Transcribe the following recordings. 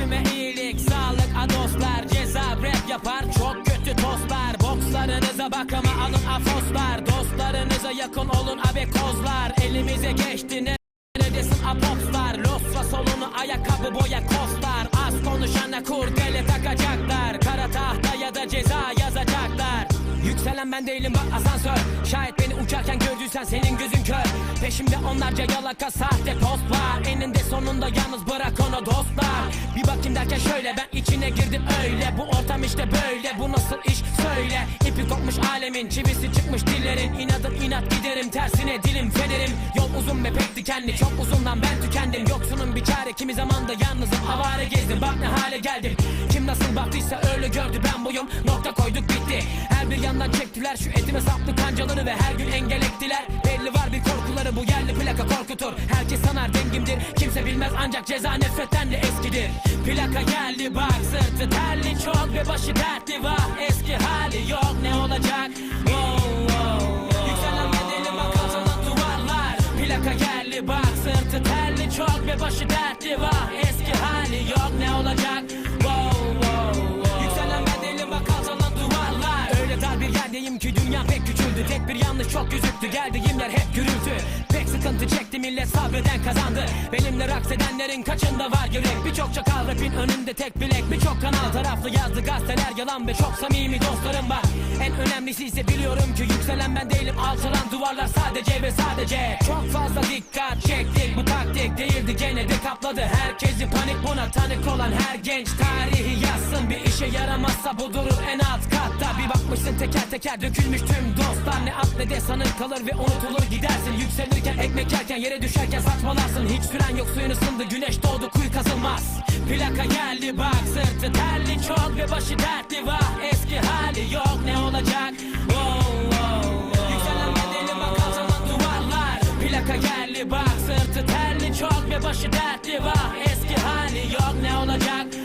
Üstüme iyilik, sağlık, a dostlar Ceza rap yapar, çok kötü tostlar Bokslarınıza bak ama alın afoslar. Dostlarınıza yakın olun abi kozlar. Elimize geçti ne Neredesin apopslar Losra solunu ayakkabı boya kostlar. Az konuşana kurdele takacaklar. Kara tahta ya da ceza yazacaklar. Yükselen ben değilim bak asansör. Şayet beni uçarken gördüysen senin gözün kör Peşimde onlarca yalaka sahte post var. Eninde sonunda yalnız bırak onu dostlar. Bir bakayım derken şöyle ben içine girdim öyle. Bu ortam işte böyle bu nasıl iş? Söyle. İpi kopmuş alemin çivisi çıkmış dillerin. İnadım inat giderim tersine dilim fenerim. Yol uzun ve pek dikenli çok uzundan ben tükendim. Yoksunun bir çare kimi zamanda yalnızım. Avare gezdim Bak ne hale geldim. Kim nasıl baktıysa öyle gördü ben buyum. Nokta koyduk bitti. Her bir yandan çektiler Şu etime saplı kancaları ve her gün engel ektiler korkutur Herkes sanar dengimdir. Kimse bilmez ancak ceza nefretten de eskidir. Plaka geldi bak sırtı terli çok ve başı dertli. Var Eski hali yok ne olacak? Wow, wow, wow. Yükselen bedeli bak alçalan duvarlar. Plaka geldi bak sırtı terli çok ve başı dertli. Var Eski hali yok ne olacak? Wow, wow, wow. Yükselen bedeli bak alçalan duvarlar. Öyle dar bir yerdeyim ki dünya pek küçüldü. Tek bir yanlış çok gözüktü geldiğim yer hep gürültü sıkıntı çekti millet sabreden kazandı. Benimle raks edenlerin kaçında var yürek? Birçok çakal rapin önünde tek bilek. Birçok kanal taraflı yazdı gazeteler yalan Ve çok samimi dostlarım var. En önemlisi ise biliyorum ki yükselen ben değilim. Alçalan duvarlar sadece ve sadece. Çok fazla dikkat çektik bu taktik değildi. Gene de kapladı. Herkesi panik buna tanık olan her genç Tarihi yazsın. Bir işe yaramazsa bu durur en alt katta. Bir bakmışsın teker teker dökülmüş tüm dostlar. Ne at ne de sanır kalır ve unutulur gidersin. Yükselirken ekmek yerken yere düşerken saçmalarsın Hiç süren yok suyun ısındı güneş doğdu kuyu kazılmaz. Plaka geldi bak sırtı terli çok ve başı dertli. Var Eski hali yok ne olacak? Wow, wow, wow. Yükselen bedeli bak alçalan duvarlar. Plaka geldi bak sırtı terli çok ve başı dertli. Var Eski hali yok ne olacak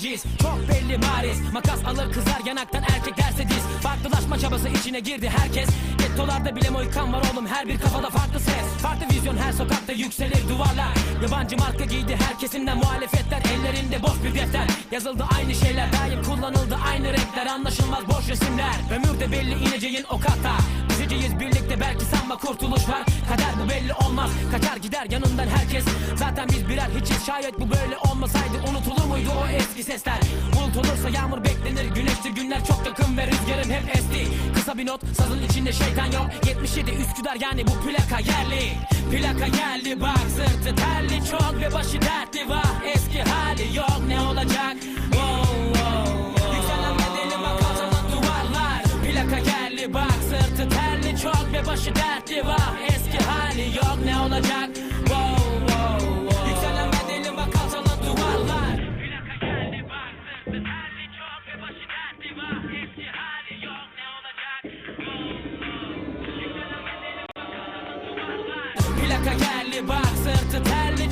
taciz çok belli bariz. Makas alır kızar yanaktan erkek derse diz. Farklılaşma çabası içine girdi herkes. Gettolarda bile moykan var oğlum. Her bir kafada farklı ses. Farklı vizyon her sokakta yükselir duvarlar. Yabancı marka giydi her kesimden muhalefetler. Ellerinde boş bir defter. Yazıldı aynı şeyler. Daim kullanıldı aynı renkler. Anlaşılmaz boş resimler. Ömürde belli ineceğin o kata. Düşeceğiz birlikte belki sanma kurtuluş var. Kader bu belli olmaz. Kaçar gider yanından herkes Zaten biz birer hiçiz şayet bu böyle olmasaydı Unutulur muydu o eski sesler? Bulut olursa yağmur beklenir güneştir günler çok yakın ve rüzgarın hep esti. Kısa bir not sazın içinde şeytan yok. 77 Üsküdar yani bu plaka yerli. Plaka geldi bak sırtı terli çok ve başı dertli. Var Eski hali yok ne olacak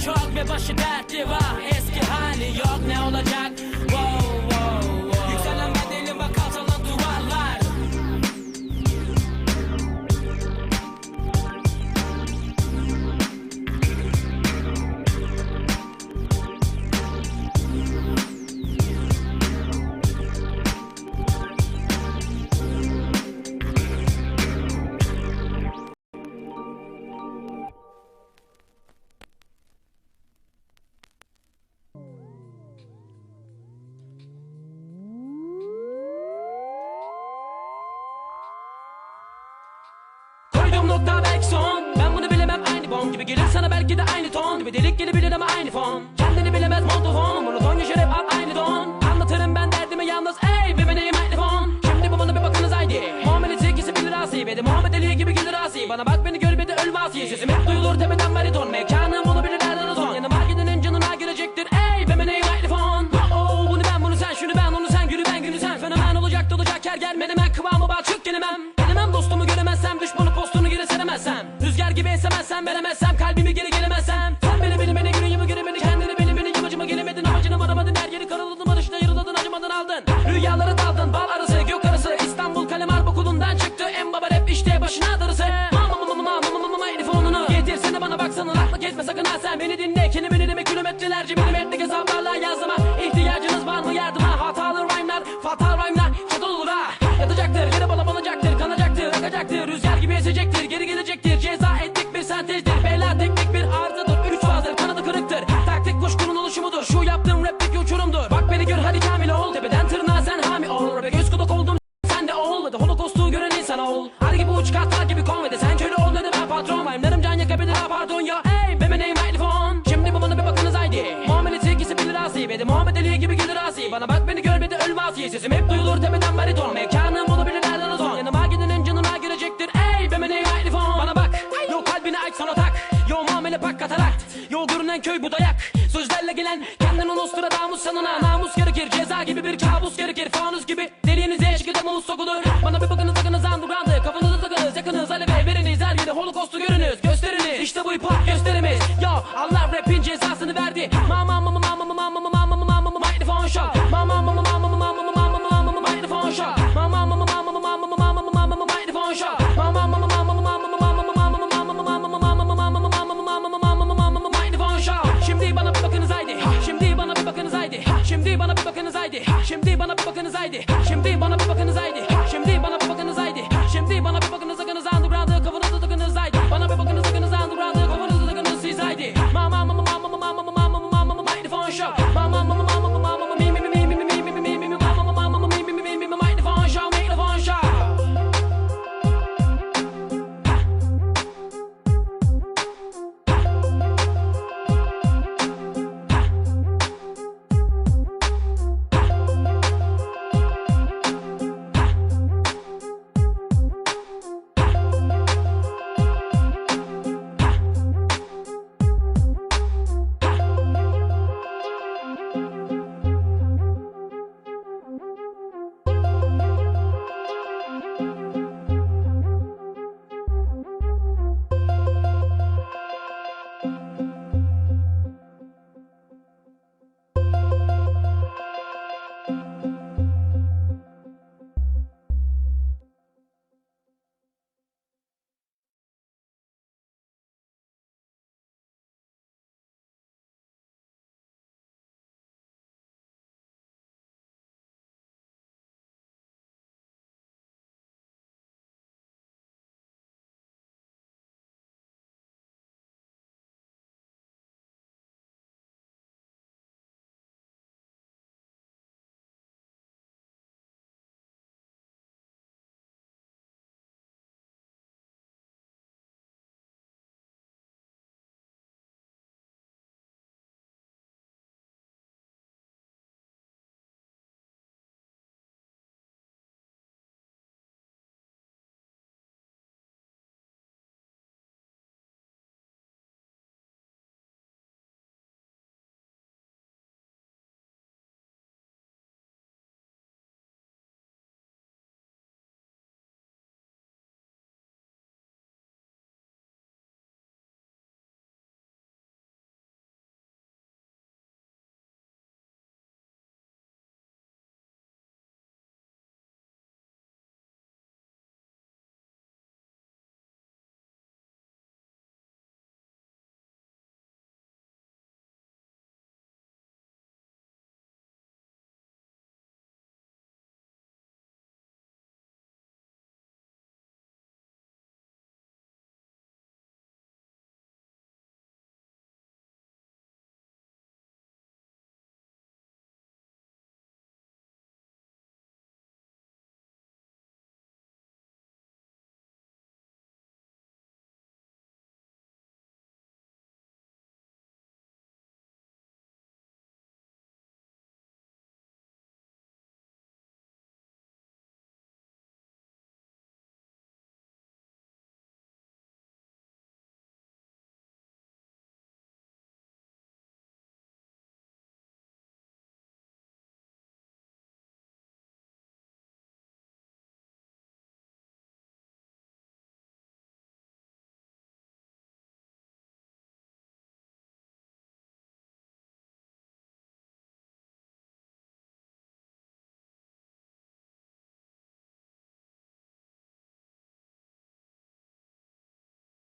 çok ve başı dertli var Eski hali yok. Ne olacak gibi Gelir sana belki de aynı ton Bir delik gelebilir ama aynı fon. Kendini bilemez montofon Monoton yaşar hep al aynı don. Anlatırım ben derdimi yalnız ey Ve benim mikrofon Şimdi bu bana bir bakınız haydi. Muhammed'in ikisi bilir asi Ve de Muhammed Ali gibi gelir asi Bana bak beni gör bir de öl vasi Sesim hep duyulur tepeden bariton. Mekanım bunu bilir nereden uzun Yanıma gidenin canına gelecektir ey Ve benim mikrofon Oh bunu ben bunu sen şunu ben onu sen günü ben günü sen. Fenomen olacak dolacak her gel menemen kıvamı geçme sakın ha sen. Beni dinle. Dinleme kilometrelerce milimetrelik hesaplarla yazdıma Bana bak beni görmedi ölme asi Sesim hep duyulur tepeden bariton. Mekanım olabilir nereden ozon Yanıma gidenin canına girecektir. Ey benim name mikrofon Bana bak Yo kalbini aç sonra tak Yo muamele pak katarakt Yo görünen köy bu dayak. Sözlerle gelen kendini Nostradamus sanına Namus gerekir ceza gibi bir kabus gerekir. Fanus gibi deliğinize şekilde mulus sokulur. Bana bir bakınız sakınız underground'ı. Kafanızı takınız yakınız. Aleve Veriniz. Her yere holocaust'u görünüz Gösteriniz. İşte bu hop gösterimiz. Yo Allah rap show.